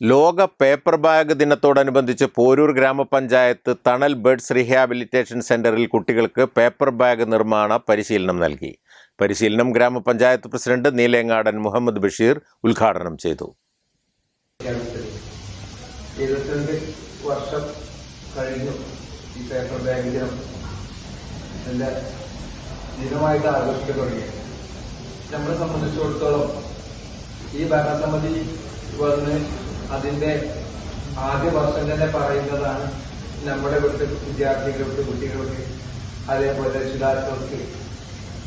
ലോക paper bag ദിനത്തോടനുബന്ധിച്ച് പോരൂർ ഗ്രാമപഞ്ചായത്ത് തണൽ ബേഡ്സ് റീഹാബിലിറ്റേഷൻ സെന്ററിൽ കുട്ടികൾക്ക് പേപ്പർ ബാഗ് നിർമ്മാണ പരിശീലനം നൽകി. പരിശീലനം ഗ്രാമപഞ്ചായത്ത് പ്രസിഡന്റ് നീലേങ്ങാടൻ മുഹമ്മദ് ബഷീർ ഉദ്ഘാടനം ചെയ്തു. ഈ പേപ്പർ ഈ ഭരണസമിതി വന്ന് അതിന്റെ ആദ്യ വർഷം തന്നെ പറയുന്നതാണ് നമ്മുടെ ഇവിടുത്തെ വിദ്യാർത്ഥികൾക്ക് കുട്ടികൾക്ക് അതേപോലെ രക്ഷിതാക്കൾക്ക്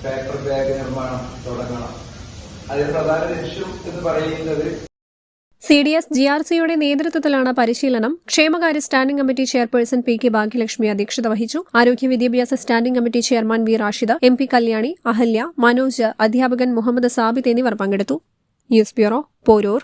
പേപ്പർ ബാഗ് നിർമ്മാണം തുടങ്ങണം. അതിൽ പ്രധാന ലക്ഷ്യം എന്ന് പറയുന്നത് C D S G R സിയുടെ നേതൃത്വത്തിലാണ് പരിശീലനം. ക്ഷേമകാര്യ standing committee chairperson P K Bhagyalakshmi അധ്യക്ഷത വഹിച്ചു. ആരോഗ്യ വിദ്യാഭ്യാസ standing committee chairman V Rashid M P Kalyani Ahalya Manoj അധ്യാപകൻ മുഹമ്മദ് സാബിദ് എന്നിവർ പങ്കെടുത്തു. News bureau Porur.